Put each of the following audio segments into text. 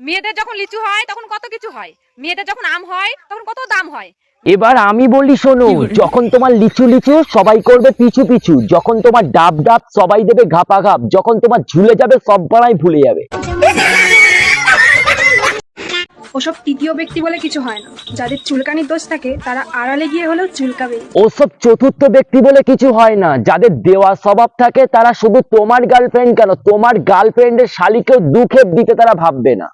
মেয়েদের যখন লিচু হয় তখন কত কিছু হয়। মেয়েদের যখন আম হয় তখন কত দাম হয়। এবার আমি বলি শোনো যখন তোমার লিচু লিচু সবাই করবে পিছু পিছু। যখন তোমার ডাব ডাব সবাই দেবে ঘাপা ঘাপ। যখন তোমার ঝুলে যাবে সব পাড়াই ভুলে যাবে। ওসব তৃতীয় ব্যক্তি বলে কিছু হয় না। যাদের চুলকানির দোষ থাকে তারা আড়ালে গিয়ে হলেও চুলকাবে। ওসব চতুর্থ ব্যক্তি বলে কিছু হয় না। যাদের দেওয়া স্বভাব থাকে তারা শুধু তোমার গার্লফ্রেন্ড কেন? তোমার গার্লফ্রেন্ডের শালিকেও দুঃখে দিতে তারা ভাববে না।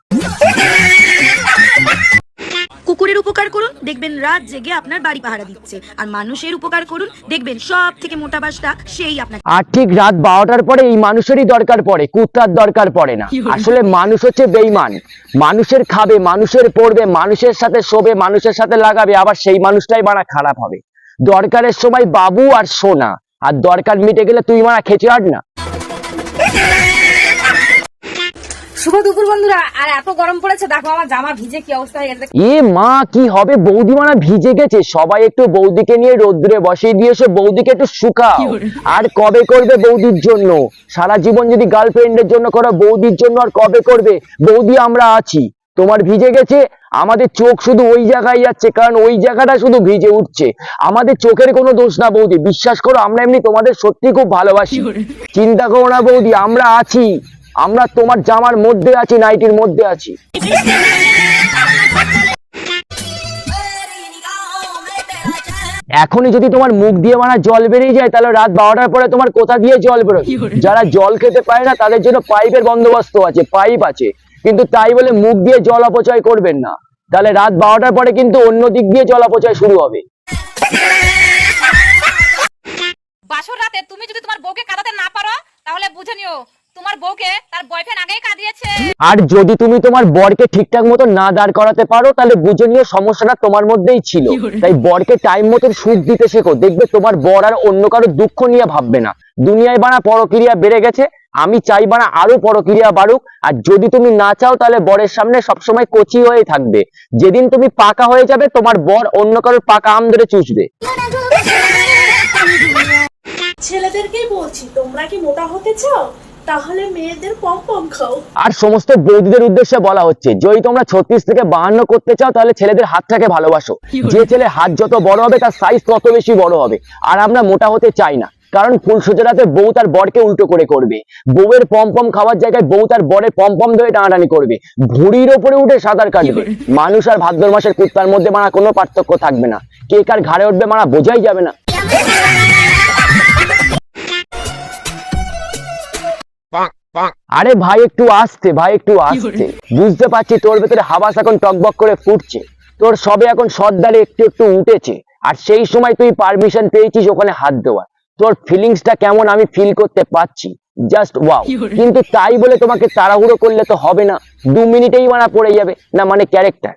দেখবেন রাত জেগে আপনার বাড়ি পাহারা দিচ্ছে। আর মানুষের উপকার করুন দেখবেন সব থেকে মোটা বাসটা সেই আপনার আর ঠিক রাত বারোটার পরে এই মানুষেরই দরকার পড়ে কুত্তার দরকার পড়ে না। আসলে মানুষ হচ্ছে বেইমান মানুষের খাবে মানুষের পড়বে মানুষের সাথে শোবে মানুষের সাথে লাগাবে আবার সেই মানুষটাই মারা খারাপ হবে। দরকারের সময় বাবু আর সোনা আর দরকার মিটে গেলে তুই মারা খেচে আট না। শুভ দুপুর বন্ধুরা। আর এত গরম পড়েছে দেখো আমার জামা ভিজে কি অবস্থা হয়ে গেছে। এ মা কি হবে? বৌদি মারা ভিজে গেছে। সবাই একটু বৌদিকে নিয়ে রোদ্দুরে বসিয়ে দিয়েছে বৌদিকে একটু শুকাও। আর কবে করবে বৌদির জন্য? সারা জীবন যদি গার্লফ্রেন্ডের জন্য করো বৌদির জন্য আর কবে করবে? বৌদি আমরা আছি। তোমার ভিজে গেছে? আমাদের চোখ শুধু ওই জায়গায় যাচ্ছে কারণ ওই জায়গাটা শুধু ভিজে উঠছে। আমাদের চোখের কোনো দোষ না বৌদি। বিশ্বাস করো আমরা এমনি তোমাদের সত্যি খুব ভালোবাসি। চিন্তা করো না বৌদি আমরা আছি। আমরা তোমার জামার মধ্যে আছি নাইটির মধ্যে আছি। এখনই যদি তোমার মুখ দিয়ে মারা জল বেরিয়ে যায় তাহলে রাত বারোটার পরে তোমার কোথা দিয়ে জল বেরোয় যারা জল খেতে পারে না তাদের জন্য পাইপের বন্দোবস্ত আছে পাইপ আছে। কিন্তু তাই বলে মুখ দিয়ে জল অপচয় করবেন না। তাহলে রাত বারোটার পরে কিন্তু অন্য দিক দিয়ে জল অপচয় শুরু হবে। বাসর রাতে তুমি যদি তোমার বউকে কাঁদাতে না পারো তাহলে বুঝে নিও তোমার বউকে তার বয়ফ্রেন্ড আগেই কাঁদিয়েছে। আর যদি তুমি তোমার বরকে ঠিকঠাক মতো না দাঁড় করাতে পারো তাহলে বুঝে নিও সমস্যাটা তোমার মধ্যেই ছিল। তাই বরকে টাইম মতো সুখ দিতে শেখো। দেখবে তোমার বর আর অন্য কারও দুঃখ নিয়ে ভাববে না। দুনিয়ায় বানা পরক্রিয়া বেড়ে গেছে আমি চাই বানা আরও পরক্রিয়া বাড়ুক। আর যদি তুমি না চাও তাহলে বরের সামনে সবসময় কচি হয়ে থাকবে। যেদিন তুমি পাকা হয়ে যাবে তোমার বর অন্য কারোর পাকা আম ধরে চুষবে। ছেলেদেরকেই বলছি তোমরা কি মোটা হতে চাও? তাহলে মেয়েদের পম পম খাও। আর সমস্ত বৌদিদের উদ্দেশ্যে বলা হচ্ছে যদি তোমরা ছত্রিশ থেকে বাহান্ন করতে চাও তাহলে ছেলেদের হাতটাকে ভালোবাসো। যে ছেলে হাত যত বড় হবে তার সাইজ তত বেশি বড় হবে। আর আমরা মোটা হতে চাই না কারণ বউ তার বরকে উল্টো করে করবে। বউয়ের পম পম খাওয়ার জায়গায় বউ তার বরের পম পম ধরে টানাটানি করবে। ভুড়ির ওপরে উঠে সাঁতার কাটবে। মানুষ আর ভাদ্র মাসের কুত্তার মধ্যে মারা কোনো পার্থক্য থাকবে না। কে কার ঘাড়ে উঠবে মারা বোঝাই যাবে না। আরে ভাই একটু আসতে ভাই একটু আসতে। বুঝতে পারছি তোর ভেতরে হাবাস এখন টকবক করে ফুটছে। তোর সবে এখন সর্দারে একটু একটু উঠেছে। আর সেই সময় তুই পারমিশন পেয়েছিস ওখানে হাত দেওয়ার। তোর ফিলিংসটা কেমন আমি ফিল করতে পারছি। জাস্ট ওয়াও কিন্তু তাই বলে তোমাকে তাড়াহুড়ো করলে তো হবে না। দু মিনিটেই মানা পড়ে যাবে। না মানে ক্যারেক্টার